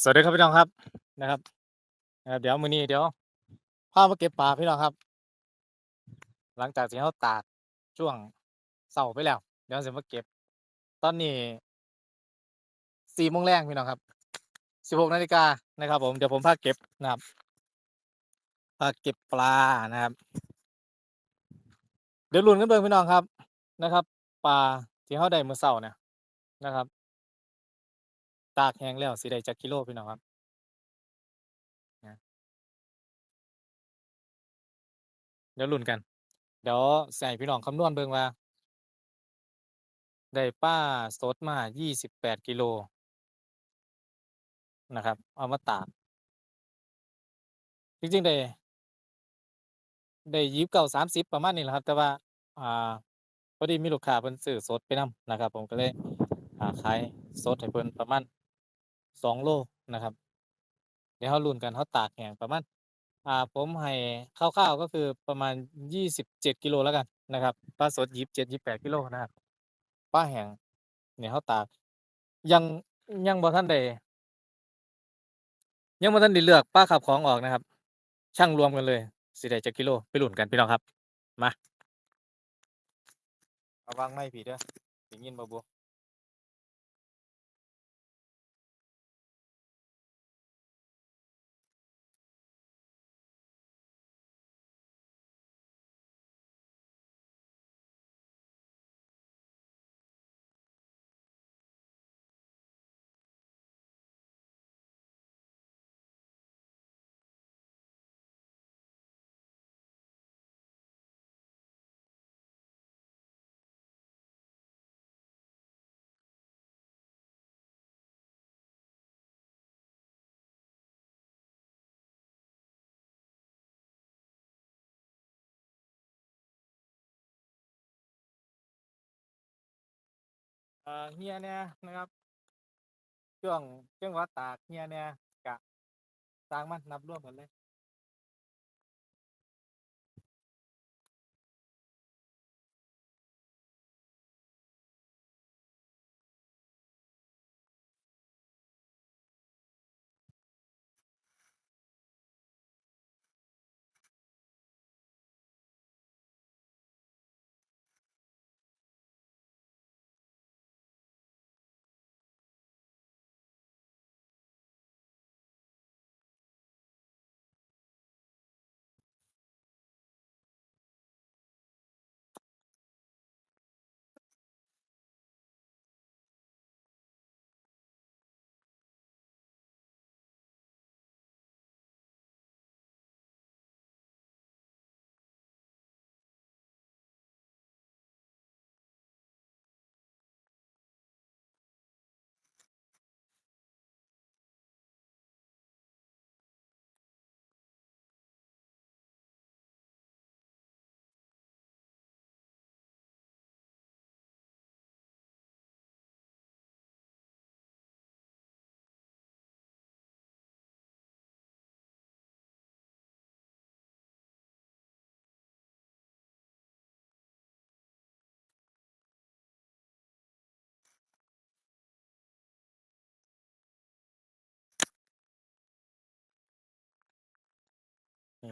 สวัสดีครับพี่น้องครับนะครับนะครับ เดี๋ยวมื้อนี้เดี๋ยวพามาเก็บปลาพี่น้องครับ หลังจากที่เราตากช่วงเช้าไปแล้ว เดี๋ยวสิมาเก็บ ตอนนี้4โมงแรงพี่น้องครับ16นาฬิกานะครับ ผมเดี๋ยวผมพาเก็บนะครับพาเก็บปลานะครับ เดี๋ยวลุ้นกันเบิ่งพี่น้องครับนะครับ ปลาที่เราได้เมื้อเช้าเนี่ยนะครับ ตากแห้งแล้วสิได้จักกิโลพี่น้องครับเดี๋ยวลุ้นกัน เดี๋ยวให้พี่น้องคำนวณเบิ่งว่า ได้ปลาสดมา28กิโลนะครับ เอามาตาก จริงๆ ได้ได้29 30ประมาณนี้แหละครับ แต่ว่า อ่าพอดีมีลูกค้าเพิ่นซื้อสดไปนำนะครับ ผมก็เลย อ่าขายสดให้เพิ่นประมาณ 2โลนะครับ เดี๋ยวเราลุ้นกันเราตากแห้งประมาณอ่าผมให้คร่าวๆก็คือประมาณ27กิโลแล้วกันนะครับปลาสด27-28กิโลนะครับปลาแห้งนี่ยเราตาก ยังยังบ่ทันได้ยังบ่ทันได้เลือกปลาคาบของออกนะครับชั่งรวมกันเลยสิได้จักกิโลไปลุ้นกันพี่น้องครับ มาระวังไม้พี่เด้อได้ยินบ่บุ อ่าเหี่ยแหน่นะครับช่วงจังหวะตากเฮียเนี่ยกะสร้างมันนับรวมกันเลย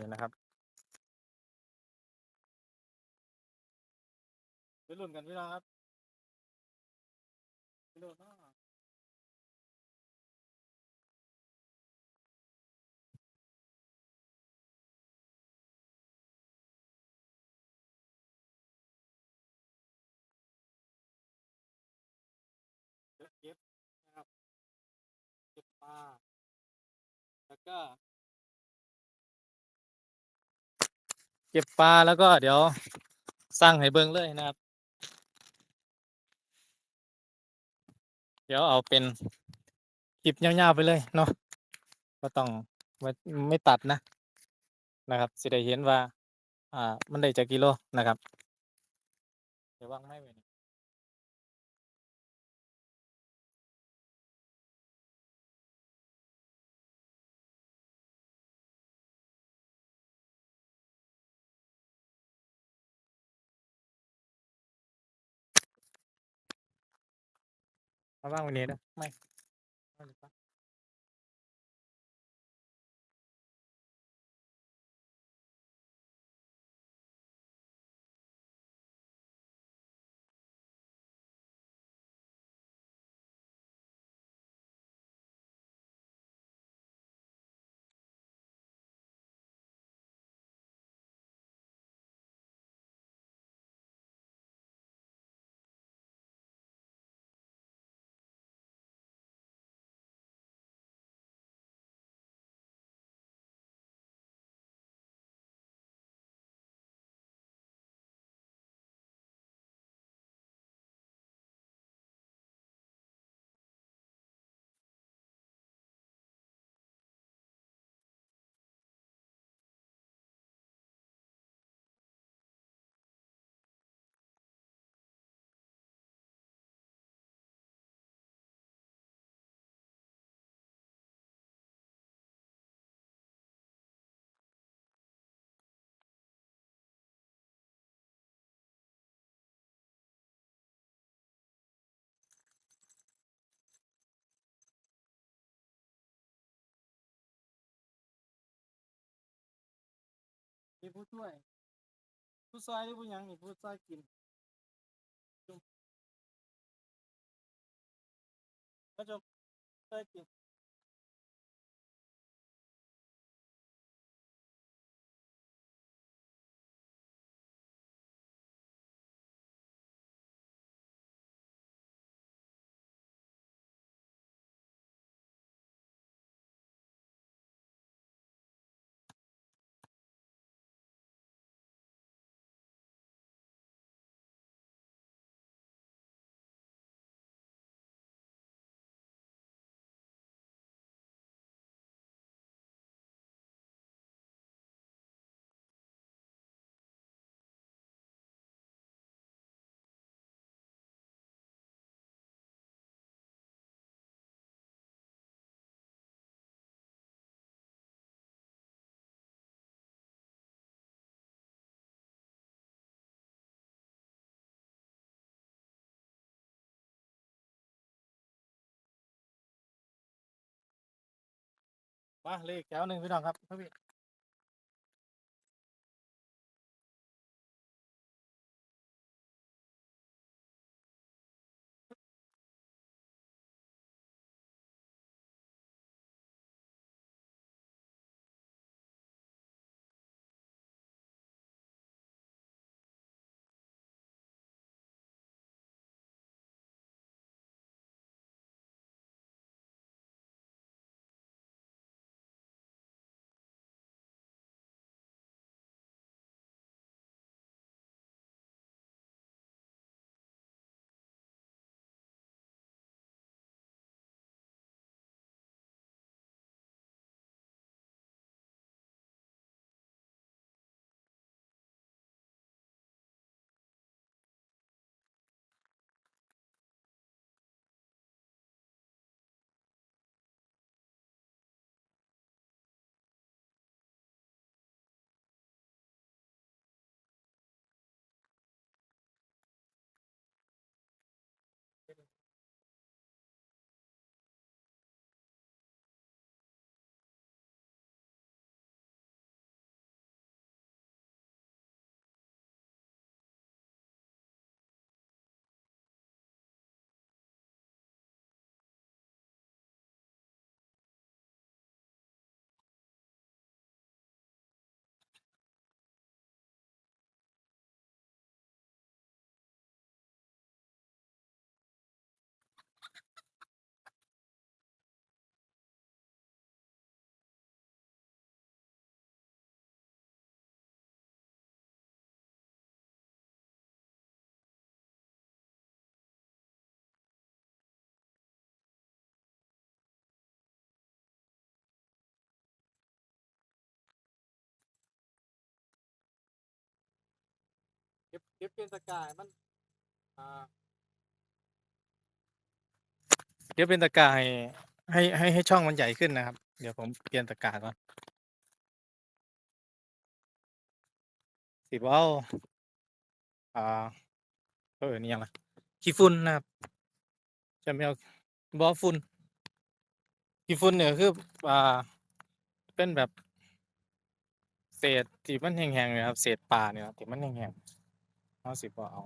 นี่นะครับไปลุ้นกันพี่น้องครับกิโลเนาะเยวเก็บนะครับเก็บปลาแล้วก็ เก็บปลาแล้วก็เดี๋ยวสร้างให้เบิ้งเลยนะครับ เดี๋ยวเอาเป็นคลิปยาวๆไปเลยเนาะบ่ต้องไม่ไม่ตัดนะนะครับสิได้เห็นว่า อ่า มันได้จากกิโลนะครับ เดี๋ยววางไม่ไว้ นี่เอาวางไว้นี่เด้อไม้ มีผู้ช่วย ผู้ซอยหรือผู้หยังนี่ผู้ซอยกินจุ่มก็จบซอยกิน มาเลขแถวหนึ่งพี่น้องครับครับพี่ เก็บเป็นตะกร้ายมันอ่าเก็บเป็นตะกร้าให้ให้ให้ให้ช่องมันใหญ่ขึ้นนะครับ เดี๋ยวผมเปลี่ยนตะกร้าก่อนสิบเอาอ่าเออนี่ยังไงขี้ฝุ่นนะครับจะไม่เอาบอฝุ่นขี้ฝุ่นเนี่ยคืออ่าเป็นแบบ เศษที่มันแห้งๆเนี่ยครับ เศษปลาเนี่ยครับที่มันแห้งๆ เอาสิบ่เอา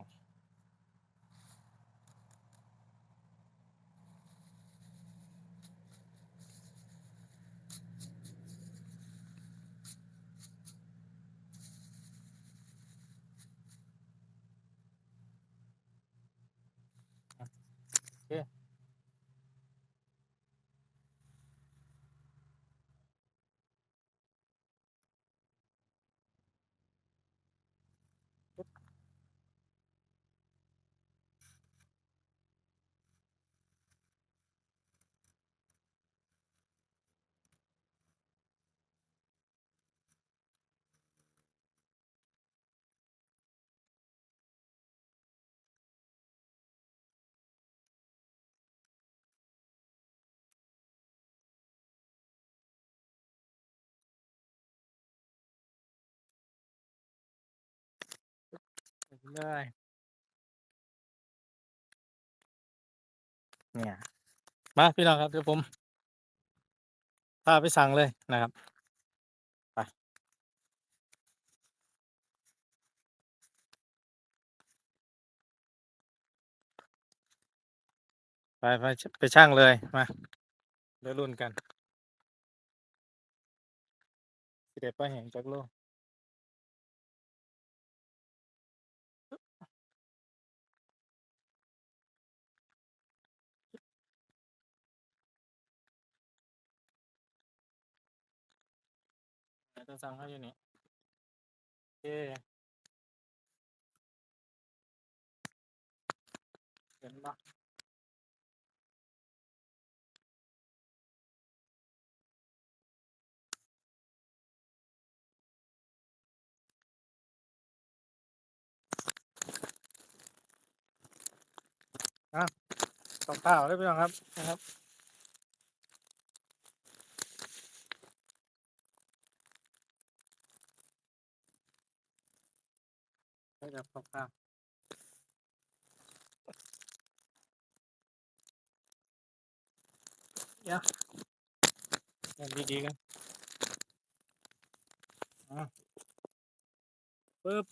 ไลยเนี่ย มาพี่น้องครับเดี๋ยวผมพาไปสั่งเลยนะครับไปไปไปไปช่างเลยมาเดี๋รุ่นกันสิเดป้แห่งจากโลก หนต้องสั่งเขาอยู่นี่โอเคเห็นปะอะต่อข้าได้พี่น้องครับนะครับ ได้แบบคร่าวๆเดี๋ยวเดินดีๆกันอะปึ๊บ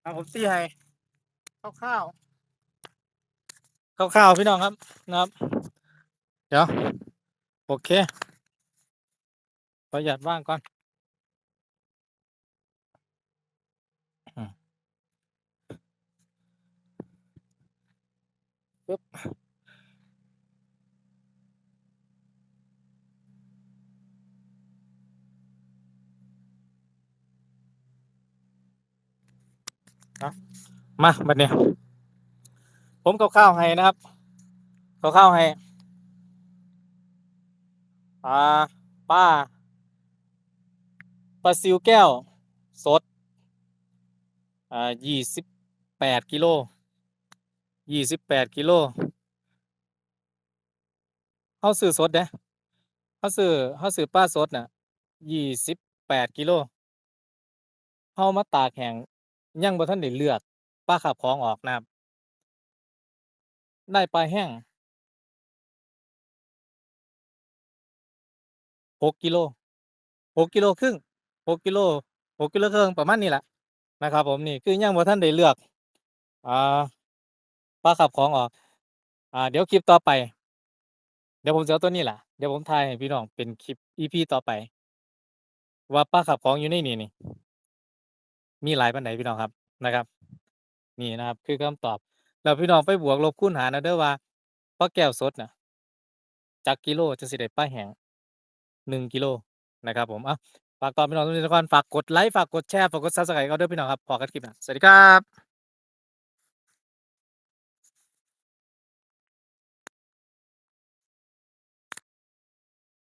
เอาผมตีให้คร่าวๆคร่าวๆพี่น้องครับนะครับ เดี๋ยว โอเค ประหยัดว่างก่อนอืมปึ๊บ มาบัดนี้ผมกับข้าวให้นะครับกับข้าวให้ อ่า ป้า ลาซิวแก้ว สด อ่ายี่สิบแปดกิโลยี่สิบแปดกิโลเขาซื้อสดเด้เขาซื้อเขาซื้อป้าสดน่ะยี่สิบแปดกิโลเขามาตากแห้งยังบ่ทันได้เลือกป้าขับของออกนะครับได้ปลาแห้งหกกิโลหกกิโลครึ่ง หกกิโลหกกิโลครึ่งประมาณนี้แหละนะครับ ผมนี่คือยังบ่ทันได้เลือกอ่าปลาขับของออกอ่า เดี๋ยวคลิปต่อไป เดี๋ยวผมจะเอาตัวนี้แหละเดี๋ยวผมถ่ายให้พี่น้องเป็นคลิป EP ต่อไป ว่าปลาขับของอยู่ในนี่นี่มีหลายปานใดพี่น้องครับนะครับ นี่นะครับ คือคำตอบแล้วพี่น้องไปบวกลบคูณหารเอาเด้อว่าปลาแก้วสดน่ะจักกิโลจังสิได้ปลาแห้งหนึ่งกิโลนะครับ ผมอะ ฝากตอนพี่น้องทุกท่านฝากกดไลค์ฝากกดแชร์ฝากกดซับสไครต์เอาด้อพี่น้องครับพอกันคลิปหนะสวัสดีครับ